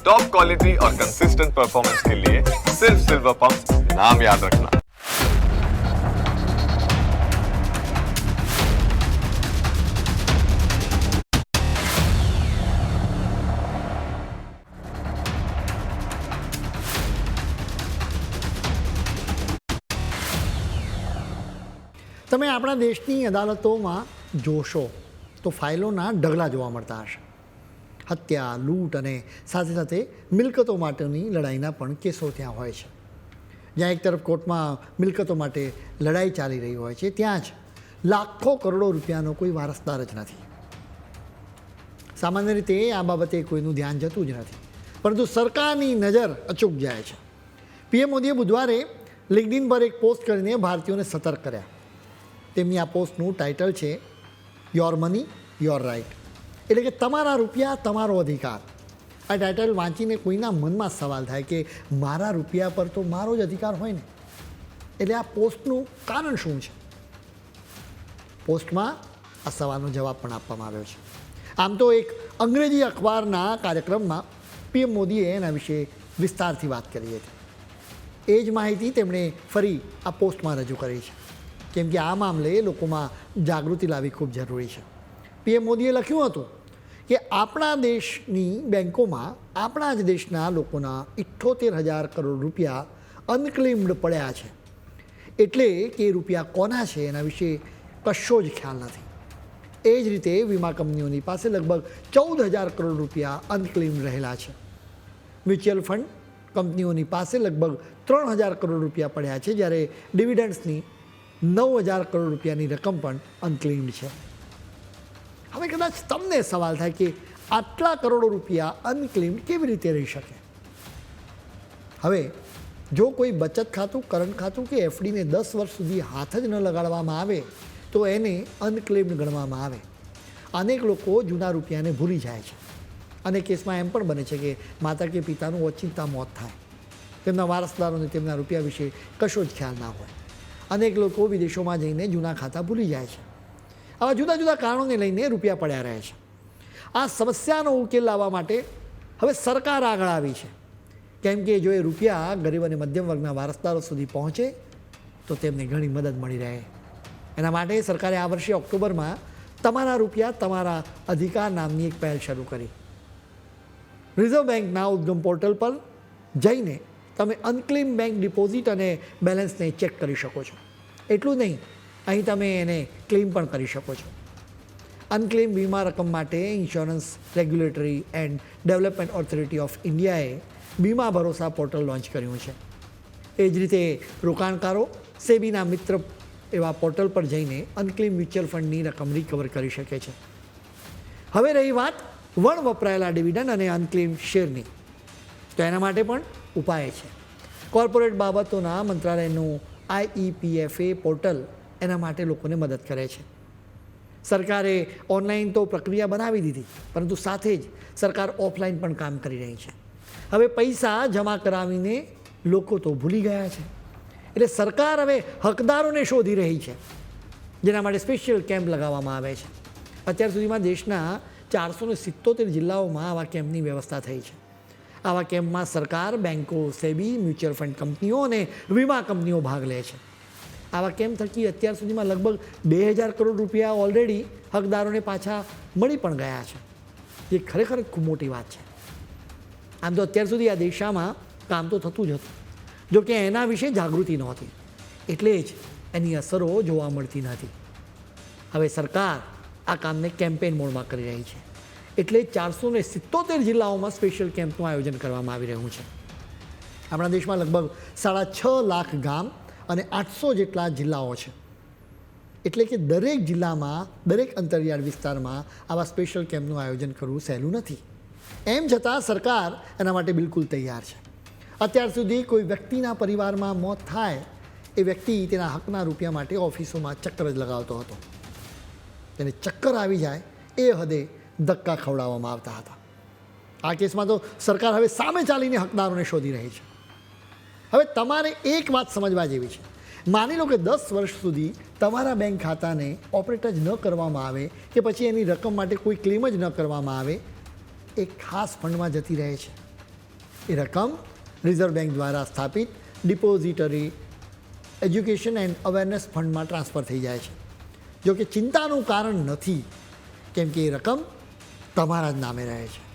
Top quality और consistent performance के लिए सिर्फ सिल्वर पंप नाम याद रखना તમે આપણા દેશની અદાલતોમાં જોશો તો ફાઇલોના ઢગલા જોવા મળતા હશે હત્યા, લૂંટ અને સાથે સાથે મિલકતો માટેની લડાઈના પણ કેસો ત્યાં હોય છે. જ્યાં એક તરફ કોર્ટમાં મિલકતો માટે લડાઈ ચાલી રહી હોય છે, ત્યાં જ લાખો કરોડો રૂપિયાનો કોઈ વારસદાર જ નથી. સામાન્ય રીતે આ બાબતે કોઈનું ધ્યાન જતું જ નથી. પરંતુ સરકારની નજર અચૂક જાય છે. પીએમ મોદીએ બુધવારે લિંકડિન પર એક પોસ્ટ કરીને ભારતીયોને સતર્ક કર્યા. તેમની આ પોસ્ટનું ટાઇટલ છે, યોર મની, યોર રાઇટ. એટલે કે તમારા રૂપિયા તમારો અધિકાર. આ ટાઇટલ વાંચીને કોઈના મનમાં સવાલ થાય કે મારા રૂપિયા પર તો મારો જ અધિકાર હોય ને? એટલે આ પોસ્ટનું કારણ શું છે? પોસ્ટમાં આ સવાલનો જવાબ પણ આપવામાં આવ્યો છે. આમ તો એક અંગ્રેજી અખબારના કાર્યક્રમમાં પીએમ મોદીએ એના વિશે વિસ્તારથી વાત કરી હતી. એ જ માહિતી તેમણે ફરી આ પોસ્ટમાં રજૂ કરી છે. કેમ કે આ મામલે લોકોમાં જાગૃતિ લાવવી ખૂબ જરૂરી છે. પીએમ મોદીએ લખ્યું હતું કે આપણા દેશની બેન્કોમાં આપણા જ દેશના લોકોના ઇઠ્ઠોતેર હજાર કરોડ રૂપિયા અનક્લેમ્ડ પડ્યા છે. એટલે કે રૂપિયા કોના છે એના વિશે કશો જ ખ્યાલ નથી. એ જ રીતે વીમા કંપનીઓની પાસે લગભગ ચૌદ હજાર કરોડ રૂપિયા અનક્લેમ રહેલા છે. મ્યુચ્યુઅલ ફંડ કંપનીઓની પાસે લગભગ ત્રણ હજાર કરોડ રૂપિયા પડ્યા છે, જ્યારે ડિવિડન્ડ્સની નવ હજાર કરોડ રૂપિયાની રકમ પણ અનક્લેમ્ડ છે. હવે કદાચ તમને સવાલ થાય કે આટલા કરોડો રૂપિયા અનક્લેમ્ડ કેવી રીતે રહી શકે? હવે, જો કોઈ બચત ખાતું, કરંટ ખાતું કે એફડીને દસ વર્ષ સુધી હાથ જ ન લગાડવામાં આવે, તો એને અનક્લેમ્ડ ગણવામાં આવે. અનેક લોકો જૂના રૂપિયાને ભૂલી જાય છે. અને કેસમાં એમ પણ બને છે કે માતા કે પિતાનું ઓચિંતા મોત થાય. તેમના વારસદારોને તેમના રૂપિયા વિશે કશો જ ખ્યાલ ના હોય. અનેક લોકો વિદેશોમાં જઈને જૂના ખાતા ભૂલી જાય છે. આવા જુદા જુદા કારણોને લઈને રૂપિયા પડ્યા રહે છે. આ સમસ્યાનો ઉકેલ લાવવા માટે હવે સરકાર આગળ આવી છે. કેમ કે જો એ રૂપિયા ગરીબ અને મધ્યમ વર્ગના વારસદારો સુધી પહોંચે, તો તેમને ઘણી મદદ મળી રહે. એના માટે સરકારે આ વર્ષે ઓક્ટોબરમાં તમારા રૂપિયા તમારા અધિકાર નામની એક પહેલ શરૂ કરી. રિઝર્વ બેંકના ઉદ્ગમ પોર્ટલ પર જઈને તમે અનક્લેમ બેંક ડિપોઝિટ અને બેલેન્સને ચેક કરી શકો છો. એટલું નહીં અહીં તમે એને ક્લેમ પણ કરી શકો છો. અનક્લેમ વીમા રકમ માટે insurance regulatory and development authority of ઇન્ડિયાએ વીમા ભરોસા પોર્ટલ લોન્ચ કર્યું છે. એ જ રીતે રોકાણકારો, સેબીના મિત્ર એવા પોર્ટલ પર જઈને અનક્લેમ મ્યુચ્યુઅલ ફંડની રકમ રિકવર કરી શકે છે. હવે રહી વાત વણ વપરાયેલા ડિવિડન્ડ અને અનક્લેમ શેરની તો એના માટે પણ ઉપાય છે. કોર્પોરેટ બાબતોના મંત્રાલયનું આઈઈપીએફએ પોર્ટલ એના માટે લોકોને મદદ કરે છે. સરકારે ઓનલાઈન તો પ્રક્રિયા બનાવી દીધી, પરંતુ સાથે જ સરકાર ઓફલાઈન પણ કામ કરી રહી છે. હવે પૈસા જમા કરાવીને લોકો તો ભૂલી ગયા છે. એટલે સરકાર હવે હકદારોને શોધી રહી છે, જેના માટે સ્પેશિયલ કેમ્પ લગાવવામાં આવે છે. અત્યાર સુધીમાં દેશના ચારસો ને સિત્તોતેર જિલ્લાઓમાં આવા કેમ્પની વ્યવસ્થા થઈ છે. આવા કેમ્પમાં સરકાર બેન્કો સેબી, મ્યુચ્યુઅલ ફંડ કંપનીઓ અને વીમા કંપનીઓ ભાગ લે છે. આવા કેમ્પ થકી અત્યાર સુધીમાં લગભગ બે હજાર કરોડ રૂપિયા ઓલરેડી હકદારોને પાછા મળી પણ ગયા છે. જે ખરેખર ખૂબ મોટી વાત છે. આમ તો અત્યાર સુધી આ દિશામાં કામ તો થતું જ હતું. જો કે એના વિશે જાગૃતિ નહોતી. એટલે જ એની અસરો જોવા મળતી નથી. હવે સરકાર આ કામને કેમ્પેન મોડમાં કરી રહી છે. એટલે ચારસો ને સિત્તોતેર જિલ્લાઓમાં સ્પેશિયલ કેમ્પનું આયોજન કરવામાં આવી રહ્યું છે. આપણા દેશમાં લગભગ સાડા છ લાખ ગામ અને આઠસો જેટલા જિલ્લાઓ છે. એટલે કે દરેક જિલ્લામાં, દરેક અંતરિયાળ વિસ્તારમાં આવા સ્પેશિયલ કેમ્પનું આયોજન કરવું સહેલું નથી. એમ છતાં સરકાર એના માટે બિલકુલ તૈયાર છે. અત્યાર સુધી કોઈ વ્યક્તિના પરિવારમાં મોત થાય એ વ્યક્તિ તેના હકના રૂપિયા માટે ઓફિસોમાં ચક્કર જ લગાવતો હતો. તેને ચક્કર આવી જાય એ હદે ધક્કા ખવડાવવામાં આવતા હતા. આ કેસમાં તો સરકાર હવે સામે ચાલીને હકદારોને શોધી રહી છે. હવે તમારે એક વાત સમજવા જેવી છે. માની લો કે દસ વર્ષ સુધી તમારા બેંક ખાતાને ઓપરેટ જ ન કરવામાં આવે કે પછી એની રકમ માટે કોઈ ક્લેમ જ ન કરવામાં આવે, એ ખાસ ફંડમાં જતી રહે છે. એ રકમ રિઝર્વ બેંક દ્વારા સ્થાપિત, ડિપોઝિટરી, એજ્યુકેશન એન્ડ અવેરનેસ ફંડમાં ટ્રાન્સફર થઈ જાય છે. જો કે ચિંતાનું કારણ નથી, કેમ કે એ રકમ તમારા જ નામે રહે છે.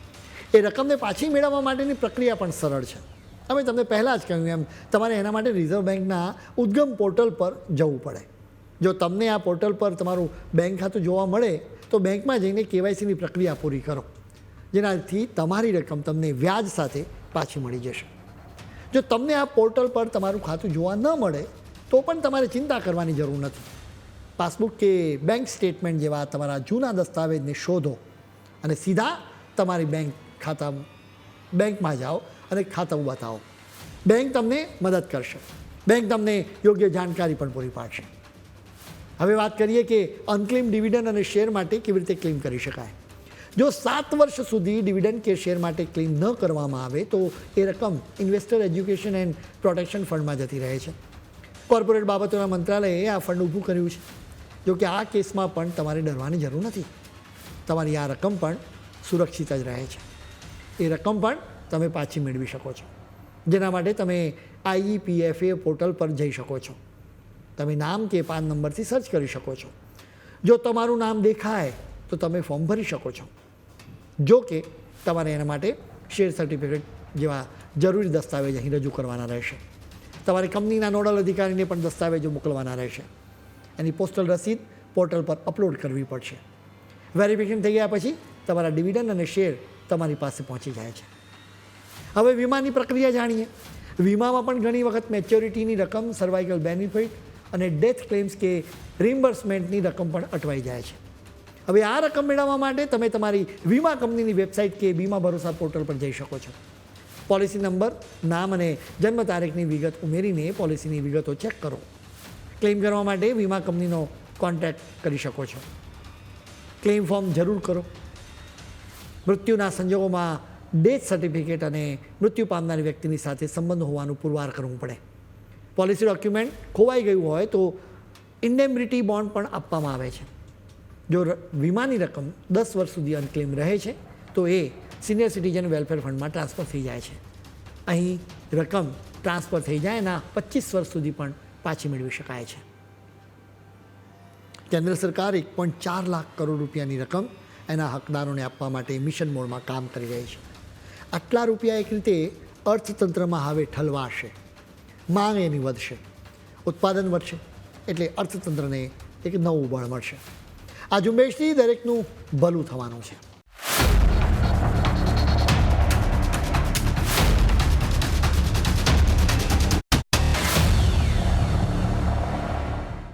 એ રકમને પાછી મેળવવા માટેની પ્રક્રિયા પણ સરળ છે. અમે તમને પહેલાં જ કહ્યું એમ, તમારે એના માટે રિઝર્વ બેંકના ઉદ્ગમ પોર્ટલ પર જવું પડે. જો તમને આ પોર્ટલ પર તમારું બેંક ખાતું જોવા મળે, તો બેંકમાં જઈને કેવાયસીની પ્રક્રિયા પૂરી કરો, જેનાથી તમારી રકમ તમને વ્યાજ સાથે પાછી મળી જશે. જો તમને આ પોર્ટલ પર તમારું ખાતું જોવા ન મળે, તો પણ તમારે ચિંતા કરવાની જરૂર નથી. પાસબુક કે બેંક સ્ટેટમેન્ટ જેવા તમારા જૂના દસ્તાવેજને શોધો અને સીધા તમારી બેંક ખાતા બેંકમાં જાઓ અને ખાતું બતાવો. બેંક તમને મદદ કરશે. બેંક તમને યોગ્ય જાણકારી પણ પૂરી પાડશે. હવે વાત કરીએ કે અનક્લેમ ડિવિડન્ડ અને શેર માટે કેવી રીતે ક્લેમ કરી શકાય? જો સાત વર્ષ સુધી ડિવિડન્ડ કે શેર માટે ક્લેમ ન કરવામાં આવે, તો એ રકમ ઇન્વેસ્ટર એજ્યુકેશન એન્ડ પ્રોટેક્શન ફંડમાં જતી રહે છે. કોર્પોરેટ બાબતોના મંત્રાલયે આ ફંડ ઊભું કર્યું છે. જો કે આ કેસમાં પણ તમારે ડરવાની જરૂર નથી. તમારી આ રકમ પણ સુરક્ષિત જ રહે છે. એ રકમ પણ તમે પાછી મેળવી શકો છો. જેના માટે તમે આઈઈપીએફએ પોર્ટલ પર જઈ શકો છો. તમે નામ કે પાન નંબરથી સર્ચ કરી શકો છો. જો તમારું નામ દેખાય, તો તમે ફોર્મ ભરી શકો છો. જો કે તમારે એના માટે શેર સર્ટિફિકેટ જેવા જરૂરી દસ્તાવેજ અહીં રજૂ કરવાના રહેશે. તમારે કંપનીના નોડલ અધિકારીને પણ દસ્તાવેજો મોકલવાના રહેશે. એની પોસ્ટલ રસીદ પોર્ટલ પર અપલોડ કરવી પડશે. વેરિફિકેશન થઈ ગયા પછી તમારા ડિવિડન્ડ અને શેર તમારી પાસે પહોંચી જાય છે. હવે વીમાની પ્રક્રિયા જાણીએ. વીમામાં પણ ઘણી વખત મેચ્યોરિટીની રકમ સર્વાઇકલ બેનિફિટ અને ડેથ ક્લેમ્સ કે રિમ્બર્સમેન્ટની રકમ પણ અટવાઈ જાય છે. હવે આ રકમ મેળવવા માટે તમે તમારી વીમા કંપનીની વેબસાઇટ કે વીમા ભરોસા પોર્ટલ પર જઈ શકો છો. પોલિસી નંબર નામ અને જન્મ તારીખની વિગત ઉમેરીને પોલિસીની વિગતો ચેક કરો. ક્લેમ કરવા માટે વીમા કંપનીનો કોન્ટેક્ટ કરી શકો છો. ક્લેમ ફોર્મ જરૂર કરો. મૃત્યુના સંજોગોમાં ડેથ સર્ટિફિકેટ અને મૃત્યુ પામનાર વ્યક્તિની સાથે સંબંધ હોવાનું પુરવાર કરવું પડે. પોલિસી ડોક્યુમેન્ટ ખોવાઈ ગયું હોય તો ઇન્ડેમરિટી બોન્ડ પણ આપવામાં આવે છે. જો વીમાની રકમ દસ વર્ષ સુધી અનક્લેમ રહે છે, તો એ સિનિયર સિટીઝન વેલફેર ફંડમાં ટ્રાન્સફર થઈ જાય છે. અહીં રકમ ટ્રાન્સફર થઈ જાય એના પચીસ વર્ષ સુધી પણ પાછી મેળવી શકાય છે. કેન્દ્ર સરકાર એક પોઈન્ટ ચાર લાખ કરોડ રૂપિયાની રકમ એના હકદારોને આપવા માટે મિશન મોડમાં કામ કરી રહી છે. આટલા રૂપિયા એક રીતે અર્થતંત્રમાં હવે ઠલવાશે. માંગ એની વધશે. ઉત્પાદન વધશે. એટલે અર્થતંત્રને એક નવું બળ મળશે. આ ઝુંબેશથી દરેકનું ભલું થવાનું છે.